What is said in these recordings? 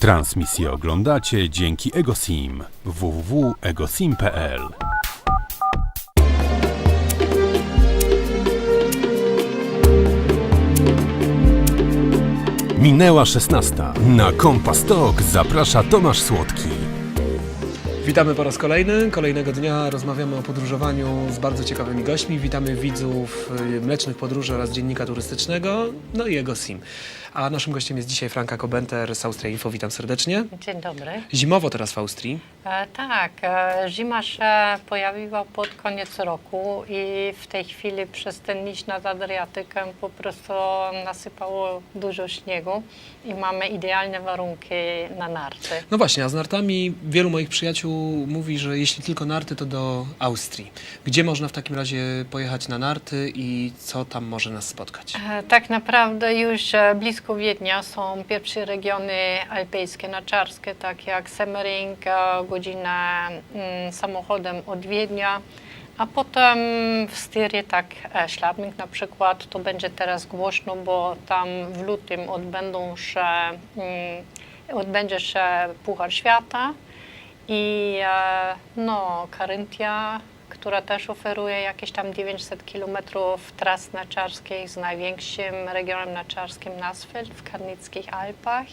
Transmisję oglądacie dzięki Egosim www.egosim.pl Minęła 16. Na Kompas Talk zaprasza Tomasz Słodki. Witamy po raz kolejny. Kolejnego dnia rozmawiamy o podróżowaniu z bardzo ciekawymi gośćmi. Witamy widzów y, Mlecznych Podróży oraz Dziennika Turystycznego, no i jego SIM. A naszym gościem jest dzisiaj Franka Kobenter z Austria Info. Witam serdecznie. Dzień dobry. Zimowo teraz w Austrii. E, tak, e, zima się pojawiła pod koniec roku i w tej chwili przez ten niż nad Adriatykiem po prostu nasypało dużo śniegu i mamy idealne warunki na narty. No właśnie, a z nartami wielu moich przyjaciół mówi, że jeśli tylko narty, to do Austrii. Gdzie można w takim razie pojechać na narty i co tam może nas spotkać? E, Tak naprawdę już e, blisko Wiednia są pierwsze regiony alpejskie, narciarskie, tak jak Semmering, e, godzinę mm, samochodem od Wiednia, a potem w Styrii, tak e, Szlabnik na przykład, to będzie teraz głośno, bo tam w lutym odbędą się, mm, odbędzie się Puchar Świata i e, no, Karyntia, która też oferuje jakieś tam 900 km tras narciarskich z największym regionem narciarskim na w Karnickich Alpach.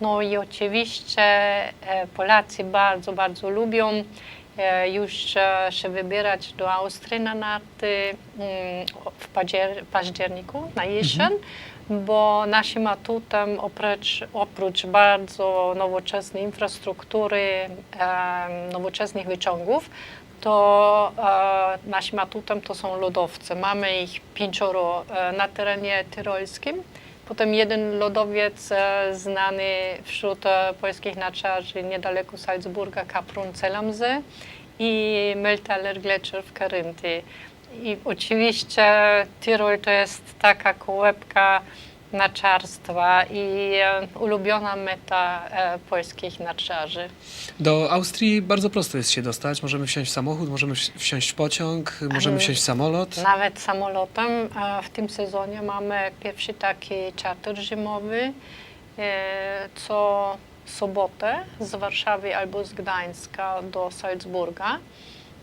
No i oczywiście e, Polacy bardzo, bardzo lubią e, już e, się wybierać do Austrii na narty mm, w paździer- październiku, na jesień, bo naszym atutem oprócz, oprócz bardzo nowoczesnej infrastruktury, nowoczesnych wyciągów, to e, naszym atutem to są lodowce. Mamy ich pięcioro e, na terenie tyrolskim. Potem jeden lodowiec e, znany wśród e, polskich narciarzy niedaleko Salzburga, Kaprun Celamzy i Meltaler Gletscher w Karyntii. I oczywiście Tyrol to jest taka kołebka narciarstwa i e, ulubiona meta e, polskich narciarzy. Do Austrii bardzo prosto jest się dostać. Możemy wsiąść w samochód, możemy wsi- wsiąść w pociąg, możemy wsiąść w samolot. Nawet samolotem. W tym sezonie mamy pierwszy taki charter zimowy, e, co sobotę z Warszawy albo z Gdańska do Salzburga.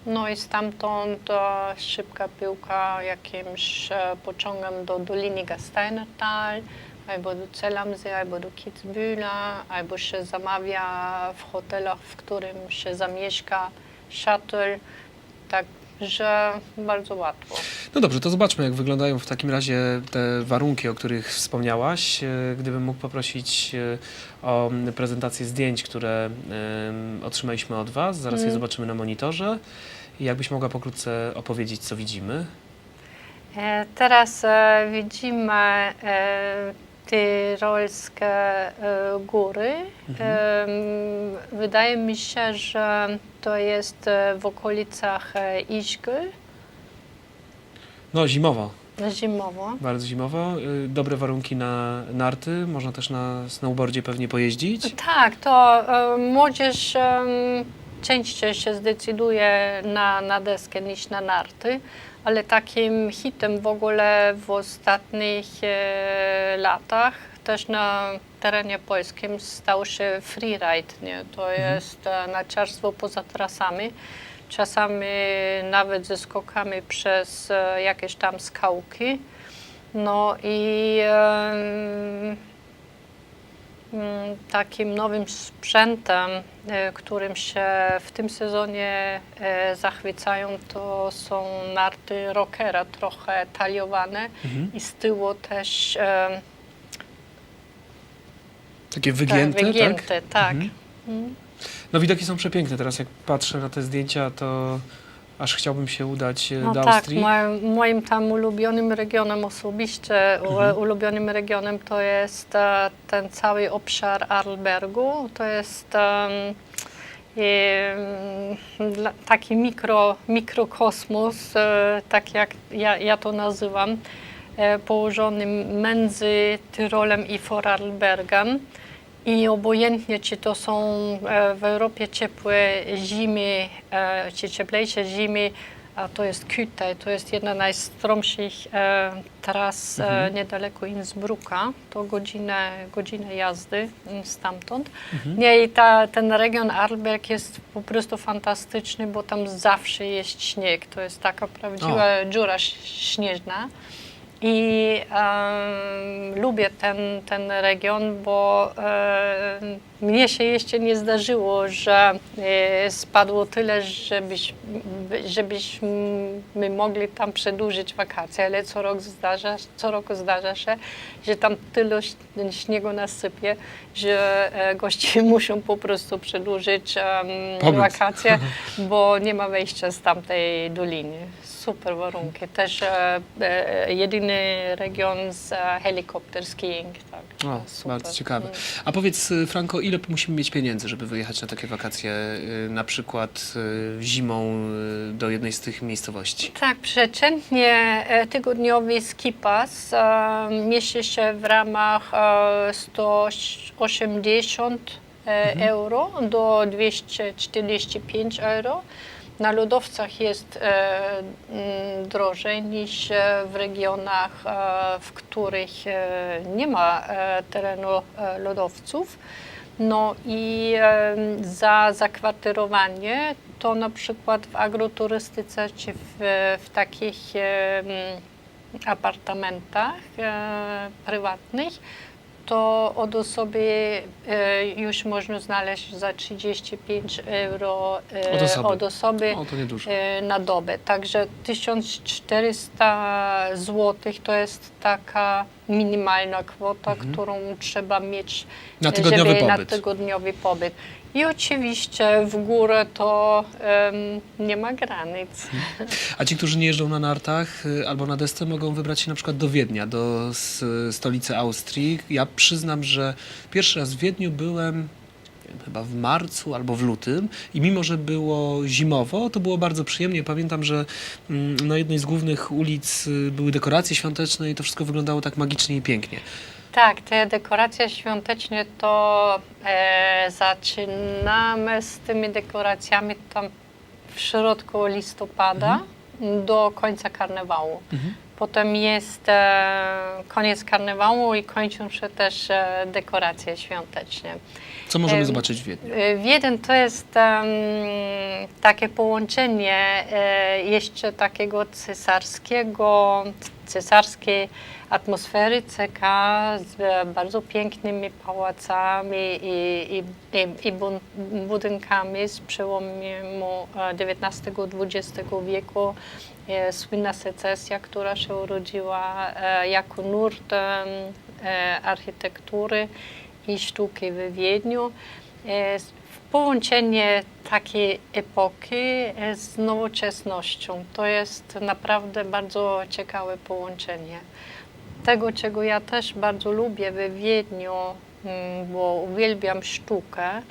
No i stamtąd szybka piłka jakimś e, pociągiem do Doliny Gasteinertal, albo do Celamzy, albo do Kitzbühela, albo się zamawia w hotelach, w którym się zamieszka shuttle. Także bardzo łatwo. No dobrze, to zobaczmy, jak wyglądają w takim razie te warunki, o których wspomniałaś. E, Gdybym mógł poprosić e, o prezentację zdjęć, które otrzymaliśmy od Was. Zaraz je Mm. zobaczymy na monitorze. I jakbyś mogła pokrótce opowiedzieć, co widzimy. E, Teraz widzimy tyrolskie góry. E, m, Wydaje mi się, że to jest e, w okolicach e, Ischgl No, zimowo, zimowo. bardzo zimowo. Y, Dobre warunki na narty, można też na snowboardzie pewnie pojeździć. Tak, to e, młodzież częściej się zdecyduje na, na deskę niż na narty, ale takim hitem w ogóle w ostatnich e, latach też na terenie polskim stał się freeride. Nie? To jest e, narciarstwo poza trasami. Czasami nawet ze skokami przez e, jakieś tam skałki. No i Takim nowym sprzętem, e, którym się w tym sezonie e, zachwycają, to są narty rockera, trochę taliowane Mhm. i z tyłu też e, Takie tak, wygięte, tak? wygięte. Tak. Mhm. Mm. No widoki są przepiękne. Teraz jak patrzę na te zdjęcia, to aż chciałbym się udać e, No do tak, Austrii. moim, moim tam ulubionym regionem osobiście, Mhm. ulubionym regionem to jest e, ten cały obszar Arlbergu. To jest taki mikro, mikrokosmos, e, tak jak ja, ja to nazywam, położony między Tyrolem i Vorarlbergem. I obojętnie, czy to są e, w Europie ciepłe zimy, e, czy cieplejsze zimy, a to jest Küte, to jest jedna z najstromszych e, tras e, niedaleko Innsbrucka, to godzinę, godzinę jazdy mm, stamtąd. Nie, i ta, ten region Arlberg jest po prostu fantastyczny, bo tam zawsze jest śnieg, to jest taka prawdziwa dziura ś- śnieżna. I em, lubię ten, ten region, bo e, mnie się jeszcze nie zdarzyło, że e, spadło tyle, żebyś, żebyśmy mogli tam przedłużyć wakacje, ale co, rok zdarza, co roku zdarza się, że tam tyle śniegu nasypie, że e, goście muszą po prostu przedłużyć Pobyt. wakacje, bo nie ma wejścia z tamtej doliny. Super warunki. Też e, e, jedyny region z e, helikopter skiing. Tak, O, super. bardzo ciekawe. Mm. A powiedz, y, Franko, ile musimy mieć pieniędzy, żeby wyjechać na takie wakacje, na przykład zimą do jednej z tych miejscowości? Tak, przeciętnie e, tygodniowy ski pass e, mieści się w ramach e, 180 e, euro do 245 euro. Na lodowcach jest e, drożej niż e, w regionach, e, w których nie ma terenu lodowców. No i za zakwaterowanie to na przykład w agroturystyce czy w, w takich apartamentach prywatnych to od osoby e, już można znaleźć za 35 euro e, Od osoby. od osoby O, to niedużo. e, na dobę. Także 1400 zł to jest taka minimalna kwota, którą trzeba mieć, Mhm. Na e, tygodniowy żeby pobyt. na tygodniowy pobyt. I oczywiście w górę to nie ma granic. A ci, którzy nie jeżdżą na nartach y, albo na desce, mogą wybrać się na przykład do Wiednia, do stolicy Austrii. Ja przyznam, że pierwszy raz w Wiedniu byłem chyba w marcu albo w lutym i mimo, że było zimowo, to było bardzo przyjemnie. Pamiętam, że mm, na jednej z głównych ulic y, były dekoracje świąteczne i to wszystko wyglądało tak magicznie i pięknie. Tak, te dekoracje świąteczne to e, zaczynamy z tymi dekoracjami tam w środku listopada do końca karnawału. Potem jest e, koniec karnawału i kończą się też e, dekoracje świąteczne. Co możemy Em, zobaczyć w Wiedniu? E, Wiedeń to jest em, takie połączenie e, jeszcze takiego cesarskiego, cesarskiej atmosfery CK z e, bardzo pięknymi pałacami i, i, i, i bun- budynkami z przełomu XIX-XX wieku. E, Słynna secesja, która się urodziła e, jako nurt e, architektury i sztuki w Wiedniu. Połączenie takiej epoki z nowoczesnością to jest naprawdę bardzo ciekawe połączenie. Tego, czego ja też bardzo lubię w Wiedniu, mm, bo uwielbiam sztukę,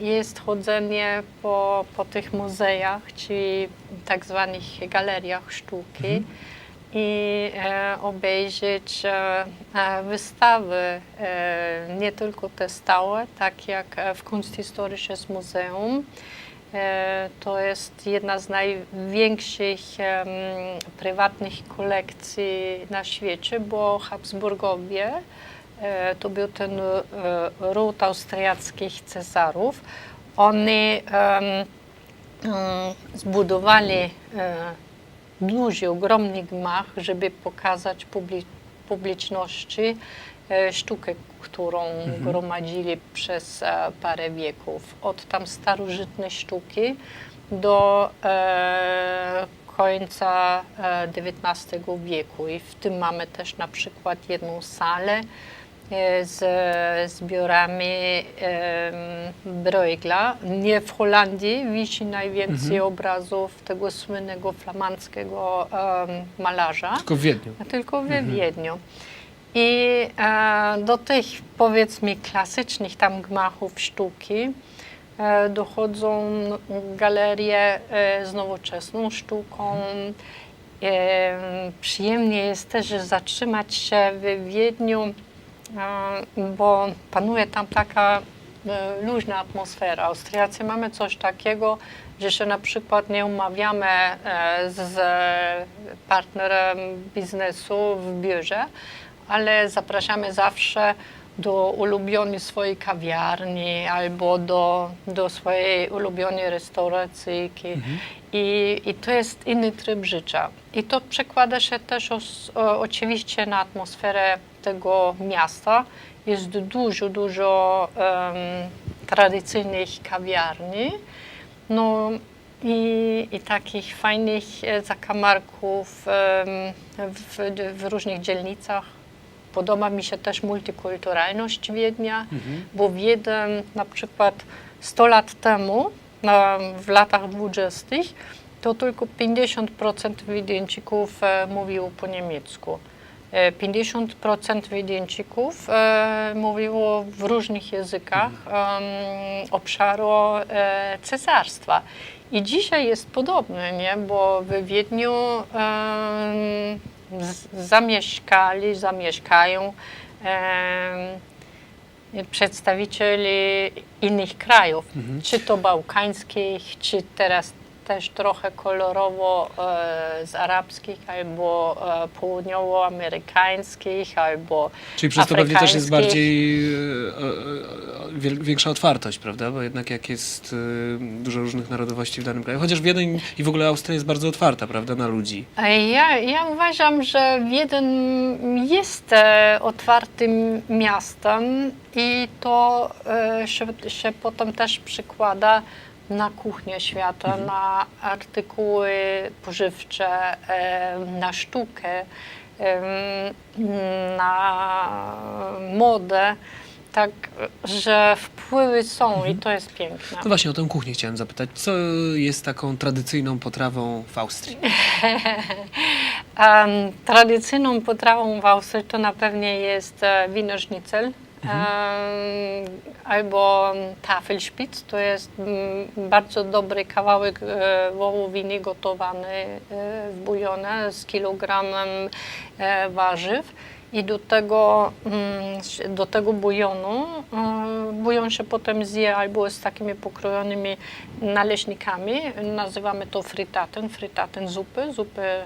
jest chodzenie po, po tych muzeach, czy tak zwanych galeriach sztuki i e, obejrzeć e, e, wystawy, nie tylko te stałe, tak jak w Kunsthistorisches Museum. To jest jedna z największych prywatnych kolekcji na świecie, bo Habsburgowie to był ten e, ród austriackich cesarów. Oni zbudowali e, duży, ogromny gmach, żeby pokazać publi- publiczności e, sztukę, którą gromadzili przez e, parę wieków. Od tam starożytnej sztuki do e, końca e, XIX wieku. I w tym mamy też na przykład jedną salę e, z zbiorami e, Bruegla. Nie w Holandii wisi najwięcej obrazów tego słynnego flamandzkiego e, malarza, Tylko w Wiedniu. tylko we Wiedniu. I e, do tych powiedzmy klasycznych tam gmachów sztuki e, dochodzą galerie e, z nowoczesną sztuką. E, przyjemnie jest też zatrzymać się w Wiedniu, bo panuje tam taka e, luźna atmosfera. Austriacy mamy coś takiego, że się na przykład nie umawiamy e, z partnerem biznesu w biurze, ale zapraszamy zawsze do ulubionej swojej kawiarni albo do, do swojej ulubionej restauracyjki. I, I to jest inny tryb życia. I to przekłada się też o, oczywiście na atmosferę tego miasta. Jest dużo, dużo em, tradycyjnych kawiarni. No i, i takich fajnych e, zakamarków w, w różnych dzielnicach. Podoba mi się też multikulturalność Wiednia, bo Wiedeń na przykład 100 lat temu, na, w latach 20., to tylko 50% Wiedeńczyków e, mówiło po niemiecku. E, 50% Wiedeńczyków e, mówiło w różnych językach em, obszaru e, cesarstwa. I dzisiaj jest podobne, nie? bo w Wiedniu zamieszkali, zamieszkają przedstawicieli innych krajów, czy to bałkańskich, czy teraz też trochę kolorowo e, z arabskich, albo e, południowoamerykańskich, albo Czyli przez to pewnie też jest bardziej e, większa otwartość, prawda? Bo jednak jak jest dużo różnych narodowości w danym kraju, chociaż Wiedeń i w ogóle Austria jest bardzo otwarta, prawda, na ludzi. Ja, ja uważam, że Wiedeń jest otwartym miastem i to się, się potem też przykłada na kuchnię świata, na artykuły pożywcze, na sztukę, na modę. Tak, że wpływy są i to jest piękne. No właśnie o tę kuchnię chciałem zapytać. Co jest taką tradycyjną potrawą w Austrii? Em, tradycyjną potrawą w Austrii to na pewno jest e, winożnicel em, albo tafelspitz. To jest mm, bardzo dobry kawałek e, wołowiny gotowany e, w bujonie z kilogramem e, warzyw. I do tego, mm, do tego bujonu, bujon się potem zje albo z takimi pokrojonymi naleśnikami. Nazywamy to frytaten, frytaten zupy, zupy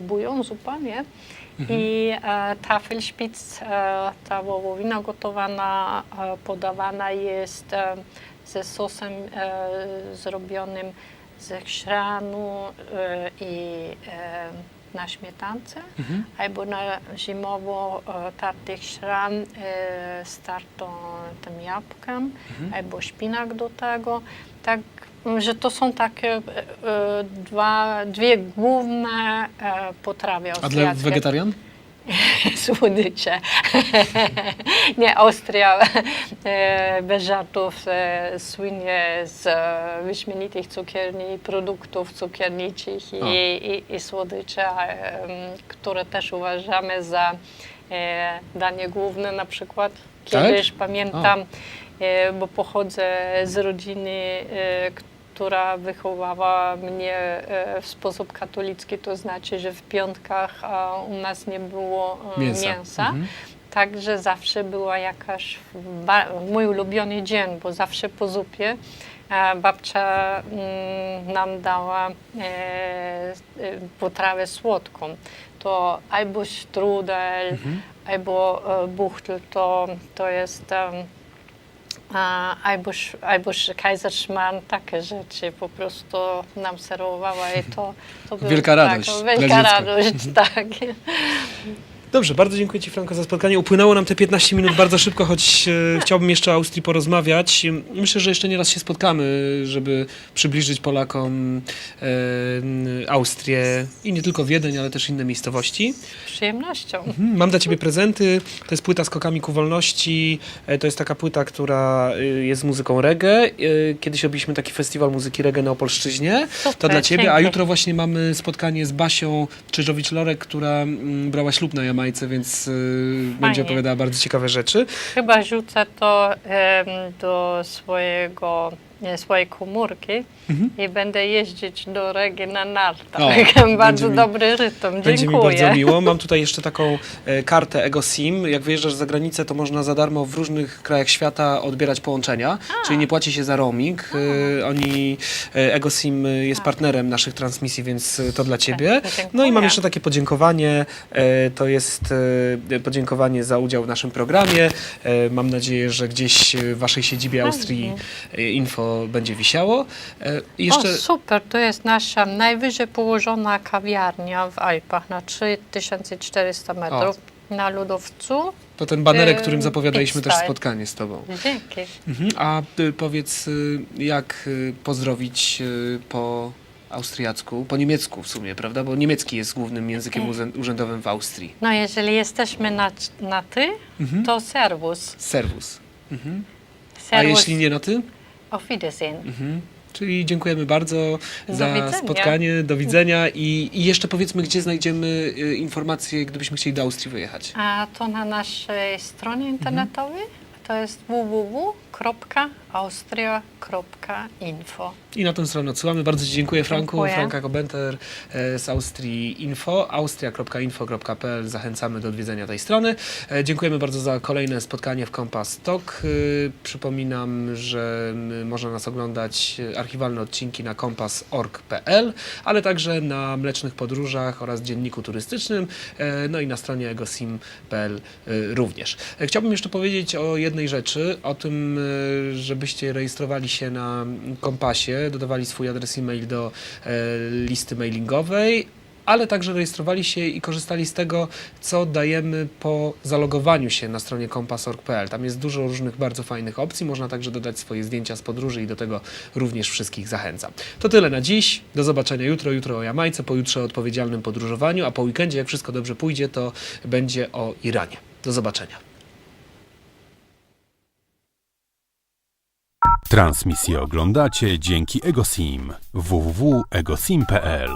bujon, zupa, nie? I e, tafelspitz, e, ta wołowina gotowana, e, podawana jest e, ze sosem e, zrobionym ze chrzanu e, i e, na śmietance, albo na zimowo e, tarty chrzan e, z tartą tym jabłkiem, albo szpinak do tego. Tak, że to są takie e, e, dwa, dwie główne e, potrawy A dla austriackie. wegetarian? Słodycze. Nie, Austria bez żartów słynie z wyśmienitych cukierni, produktów cukierniczych O. i, i, i słodycze, które też uważamy za danie główne na przykład. Tak? Kiedyś pamiętam, e, bo pochodzę z rodziny, e, która wychowała mnie e, w sposób katolicki, to znaczy, że w piątkach u nas nie było e, Mięsa. mięsa. Mhm. Także zawsze była jakaś mój ulubiony dzień, bo zawsze po zupie e, babcia mm, nam dała potrawę słodką. To albo strudel, albo e, buchtel, to, to jest a, albo, sz- albo sz- Kaiserschmarrn, takie rzeczy po prostu nam serwowała i to, to było Wielka radość Tak, dla wielka radość, tak. Dobrze, bardzo dziękuję Ci Franko za spotkanie. Upłynęło nam te 15 minut bardzo szybko, choć e, chciałbym jeszcze o Austrii porozmawiać. Myślę, że jeszcze nie raz się spotkamy, żeby przybliżyć Polakom e, Austrię i nie tylko Wiedeń, ale też inne miejscowości. Z przyjemnością. Mhm, Mam dla Ciebie prezenty. To jest płyta Skokami ku wolności. E, To jest taka płyta, która e, jest z muzyką reggae. E, Kiedyś robiliśmy taki festiwal muzyki reggae na Opolszczyźnie. Super, To dla Ciebie. A dzięki. jutro właśnie mamy spotkanie z Basią Czyżowicz-Lorek, która mm, brała ślub na Jamajce, więc y, będzie opowiadała bardzo ciekawe rzeczy. Chyba rzucę to em, do swojego e, swoje komórki i będę jeździć do Regi na nartach. Mhm. O, Bardzo mi- dobry rytm. Będzie mi Dziękuję. bardzo miło. Mam tutaj jeszcze taką e, kartę EgoSIM. Jak wyjeżdżasz za granicę, to można za darmo w różnych krajach świata odbierać połączenia, czyli nie płaci się za roaming. E, oni, e, EgoSIM jest partnerem naszych transmisji, więc to dla Ciebie. Tak, dziękuję. No i mam jeszcze takie podziękowanie. E, to jest e, podziękowanie za udział w naszym programie. E, mam nadzieję, że gdzieś w Waszej siedzibie Austrii e, info będzie wisiało. E, i jeszcze... O, super, to jest nasza najwyżej położona kawiarnia w Alpach na 3400 metrów na lodowcu. To ten banerek, Ym, którym zapowiadaliśmy też spotkanie z Tobą. Dzięki. Mhm. A y, powiedz, y, jak y, pozdrowić y, po austriacku, po niemiecku w sumie, prawda? Bo niemiecki jest głównym językiem urzę- urzędowym w Austrii. No jeżeli jesteśmy na, na ty, Mhm. to serwus. Servus. Mhm. A serwus. jeśli nie na ty? Auf Wiedersehen. Mhm. Czyli dziękujemy bardzo Do za widzenia. spotkanie, do widzenia i, i jeszcze powiedzmy, gdzie znajdziemy y, informacje, gdybyśmy chcieli do Austrii wyjechać. A to na naszej stronie internetowej to jest www.austria.info. I na tę stronę odsyłamy. Bardzo Ci dziękuję, Franku. Dziękuję. Franka Kobenter e, z Austrii Info, austria.info.pl. Zachęcamy do odwiedzenia tej strony. E, Dziękujemy bardzo za kolejne spotkanie w Kompas Talk. E, Przypominam, że można nas oglądać archiwalne odcinki na kompas.org.pl, ale także na Mlecznych Podróżach oraz Dzienniku Turystycznym, no i na stronie egosim.pl również. Chciałbym jeszcze powiedzieć o jednej rzeczy, o tym, żebyście rejestrowali się na Kompasie, dodawali swój adres e-mail do e, listy mailingowej, ale także rejestrowali się i korzystali z tego, co dajemy po zalogowaniu się na stronie kompas.org.pl. Tam jest dużo różnych bardzo fajnych opcji. Można także dodać swoje zdjęcia z podróży i do tego również wszystkich zachęcam. To tyle na dziś. Do zobaczenia jutro. Jutro o Jamajce, pojutrze o odpowiedzialnym podróżowaniu, a po weekendzie, jak wszystko dobrze pójdzie, to będzie o Iranie. Do zobaczenia. Transmisję oglądacie dzięki EgoSim. Www.egosim.pl